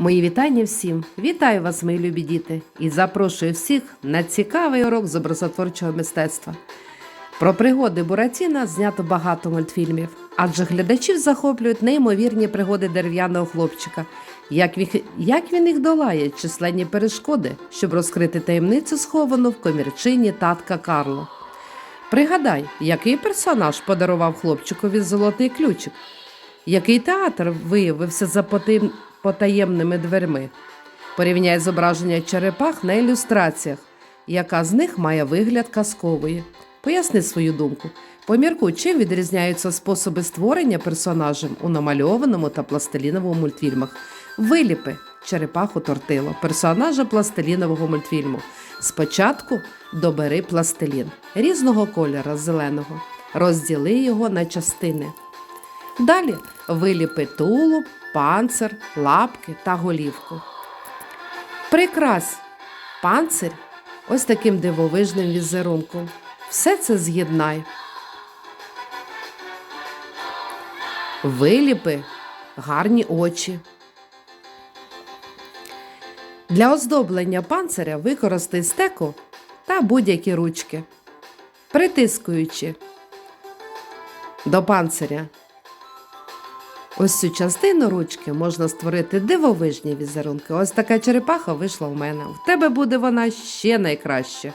Мої вітання всім! Вітаю вас, мої любі діти, і запрошую всіх на цікавий урок з образотворчого мистецтва. Про пригоди Буратіна знято багато мультфільмів, адже глядачів захоплюють неймовірні пригоди дерев'яного хлопчика, як, віх- як він їх долає, численні перешкоди, щоб розкрити таємницю, сховану в комірчині татка Карло. Пригадай, який персонаж подарував хлопчикові золотий ключик, який театр виявився за потаєм- потаємними дверми. Порівняй зображення черепах на ілюстраціях, яка з них має вигляд казкової. Поясни свою думку. Поміркуй, чим відрізняються способи створення персонажем у намальованому та пластиліновому мультфільмах. Виліпи черепаху тортило, персонажа пластилінового мультфільму. Спочатку добери пластилін різного кольора зеленого, розділи його на частини. Далі виліпи тулуб, панцир, лапки та голівку. Прикрась панцир ось таким дивовижним візерунком. Все це з'єднай. Виліпи гарні очі. Для оздоблення панциря використай стеку та будь-які ручки, притискуючи до панциря. Ось цю частину ручки можна створити дивовижні візерунки. Ось така черепаха вийшла в мене. В тебе буде вона ще найкраще.